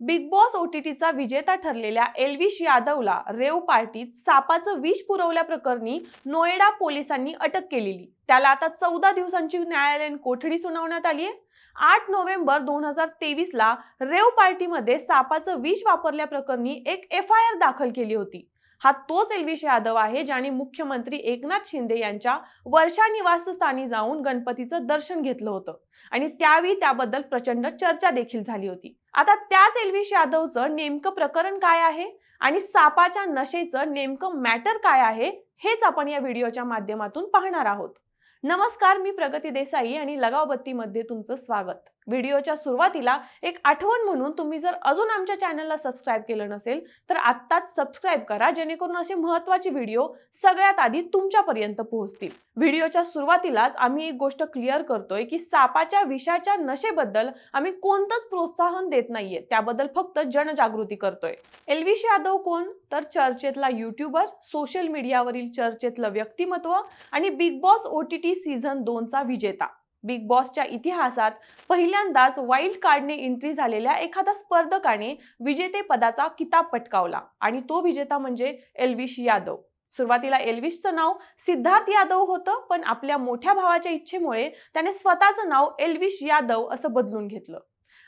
Big boss ओटीटीचा विजेता ठरलेल्या एल्विश यादवला रेव पार्टीत सापाचं विष पुरवल्याप्रकरणी नोएडा पोलिसांनी अटक केलेली. त्याला आता चौदा दिवसांची न्यायालयीन कोठडी सुनावण्यात आली आहे. आठ नोव्हेंबर दोन हजार तेवीसला रेव पार्टीमध्ये सापाचं विष वापरल्याप्रकरणी एक एफ आय आर दाखल केली होती. हा तोच एल्विश यादव आहे ज्याने मुख्यमंत्री एकनाथ शिंदे यांच्या वर्षा निवासस्थानी जाऊन गणपतीचं दर्शन घेतलं होतं. आणि त्यावेळी त्याबद्दल प्रचंड चर्चा देखील झाली होती. आता त्याच एल्विश यादवचं नेमकं प्रकरण काय आहे? आणि सापाच्या नशेचं नेमकं मॅटर काय आहे? हेच आपण या व्हिडिओच्या माध्यमातून पाहणार आहोत. नमस्कार मी प्रगती देसाई आणि लगावबत्तीमध्ये तुमचं स्वागत. व्हिडिओच्या सुरुवातीला एक आठवण म्हणून तुम्ही जर अजून आमच्या चॅनलला सबस्क्राईब केलं नसेल तर आत्ताच सबस्क्राईब करा जेणेकरून असे महत्त्वाचे व्हिडिओ सगळ्यात आधी तुमच्यापर्यंत पोहोचतील. व्हिडिओच्या सुरुवातीलाच आम्ही एक गोष्ट क्लिअर करतोय की सापाच्या विषाच्या नशेबद्दल आम्ही कोणतंच प्रोत्साहन देत नाहीये त्याबद्दल फक्त जनजागृती करतोय. एल्विश यादव कोण? तर चर्चेतला युट्यूबर सोशल मीडियावरील चर्चेतलं व्यक्तिमत्व आणि Bigg Boss O T T season दोनचा विजेता. बिग बॉसच्या इतिहासात पहिल्यांदाच वाईल्ड कार्डने एंट्री झालेल्या एखाद्या स्पर्धकाने विजेते पदाचा किताब पटकावला. आणि तो विजेता म्हणजे एल्विश यादव. सुरुवातीला एल्विशचं नाव सिद्धार्थ यादव होतं पण आपल्या मोठ्या भावाच्या इच्छेमुळे त्याने स्वतःचं नाव एल्विश यादव असं बदलून घेतलं.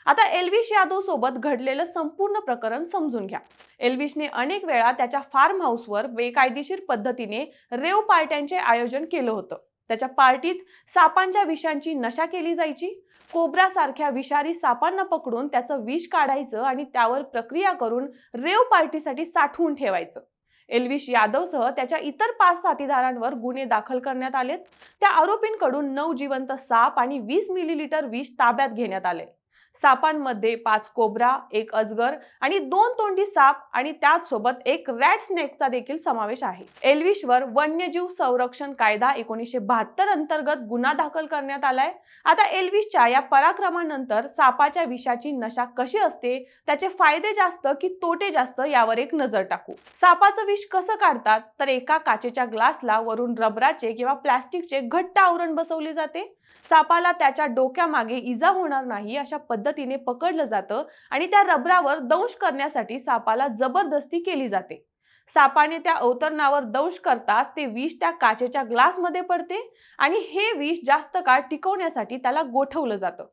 आता एल्विश यादव सोबत घडलेलं संपूर्ण प्रकरण समजून घ्या. एल्विशने अनेक वेळा त्याच्या फार्म हाऊसवर बेकायदेशीर पद्धतीने रेव पार्ट्यांचे आयोजन केलं होतं. त्याच्या पार्टीत सापांच्या विषांची नशा केली जायची. कोब्रासारख्या विषारी सापांना पकडून त्याचं विष काढायचं आणि त्यावर प्रक्रिया करून रेव पार्टीसाठी साठवून ठेवायचं. एल्विश यादवसह त्याच्या इतर पाच साथीदारांवर गुन्हे दाखल करण्यात आलेत. त्या आरोपींकडून नऊ जिवंत साप आणि वीस मिलीलिटर विष ताब्यात घेण्यात आले. सापांमध्ये पाच कोबरा एक अजगर आणि दोन तोंडी साप आणि त्याचसोबत एक रॅट स्नेकचा देखील समावेश आहे. एल्विशवर वन्यजीव संरक्षण कायदा एकोणीसशे बहात्तर अंतर्गत गुन्हा दाखल करण्यात आलाय. आता एल्विशच्या या पराक्रमानंतर सापाच्या विषाची नशा कशी असते? त्याचे फायदे जास्त की तोटे जास्त यावर एक नजर टाकू. सापाचं विष कसं काढतात? तर एका काचेच्या ग्लासला वरून रबराचे किंवा प्लास्टिकचे घट्ट आवरण बसवले जाते. सापाला त्याच्या डोक्यामागे इजा होणार नाही अशा पद्धतीने पकडलं जातं आणि त्या रबरावर दंश करण्यासाठी सापाला जबरदस्ती केली जाते. सापाने त्या अवतरणावर दंश करताच ते विष त्या काचेच्या ग्लासमध्ये पडते आणि हे विष जास्त काळ टिकवण्यासाठी त्याला गोठवलं जातं.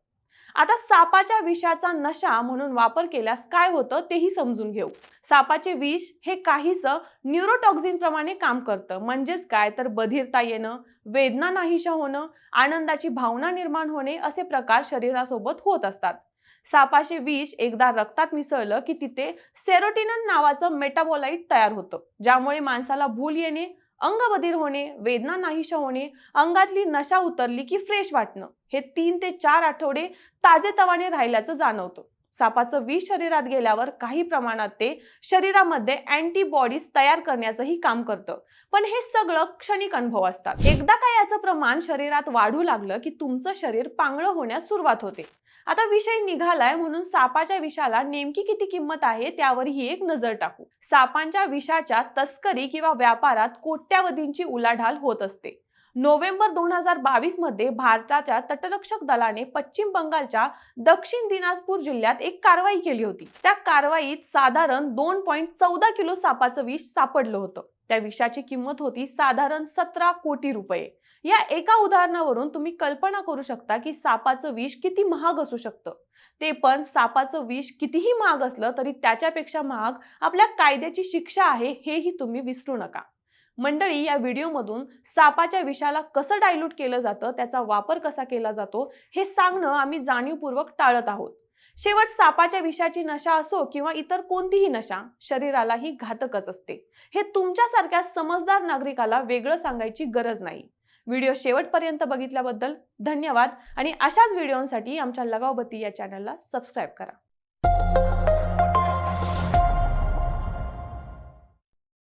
आता सापाच्या विषाचा नशा म्हणून वापर केल्यास काय होतं तेही समजून घेऊ. सापाचे विष हे काहीच न्यूरोटॉक्झिन प्रमाणे काम करतं. म्हणजेच काय? तर बधिरता येणं वेदना नाहीशा होणं आनंदाची भावना निर्माण होणे असे प्रकार शरीरासोबत होत असतात. सापाचे विष एकदा रक्तात मिसळलं की तिथे सेरोटिनन नावाचं मेटाबोलाईट तयार होतं ज्यामुळे माणसाला भूल येणे अंगबधीर होणे वेदना नाहीशा होणे अंगातली नशा उतरली की फ्रेश वाटणं हे तीन ते चार आठवडे ताजेतवाने राहिल्याचं जाणवतं. सापाचं विष शरीरात गेल्यावर काही प्रमाणात ते शरीरामध्ये अँटीबॉडीज तयार करण्याचंही काम करतं. पण हे सगळं क्षणिक अनुभव असतात. एकदा का याचं प्रमाण शरीरात वाढू लागलं की तुमचं शरीर पांगळं होण्यास सुरुवात होते. आता विषय निघालाय म्हणून सापाच्या विषाला नेमकी किती किंमत आहे त्यावरही एक नजर टाकू. सापांच्या विषाच्या तस्करी किंवा व्यापारात कोट्यावधींची उलाढाल होत असते. नोव्हेंबर दोन हजार बावीसमध्ये भारताच्या तटरक्षक दलाने पश्चिम बंगालच्या दक्षिण दिनाजपूर जिल्ह्यात एक कारवाई केली होती. त्या कारवाईत साधारण दोन पॉईंट चौदा किलो सापाचं विष सापडलं होतं. त्या विषाची किंमत होती साधारण सतरा कोटी रुपये. या एका उदाहरणावरून तुम्ही कल्पना करू शकता की सापाचं विष किती महाग असू शकतं. ते पण सापाचं विष कितीही महाग असलं तरी त्याच्यापेक्षा महाग आपल्या कायद्याची शिक्षा आहे हेही तुम्ही विसरू नका. मंडळी या व्हिडिओमधून सापाच्या विषाला कसं डायल्यूट केलं जातं त्याचा वापर कसा केला जातो हे सांगणं आम्ही जाणीवपूर्वक टाळत आहोत. शेवट सापाच्या विषाची नशा असो किंवा इतर कोणतीही नशा शरीरालाही घातकच असते. हे तुमच्यासारख्या समजदार नागरिकाला वेगळं सांगायची गरज नाही. व्हिडिओ शेवटपर्यंत बघितल्याबद्दल धन्यवाद आणि अशाच व्हिडिओसाठी आमच्या लगावबत्ती या चॅनलला सबस्क्राईब करा.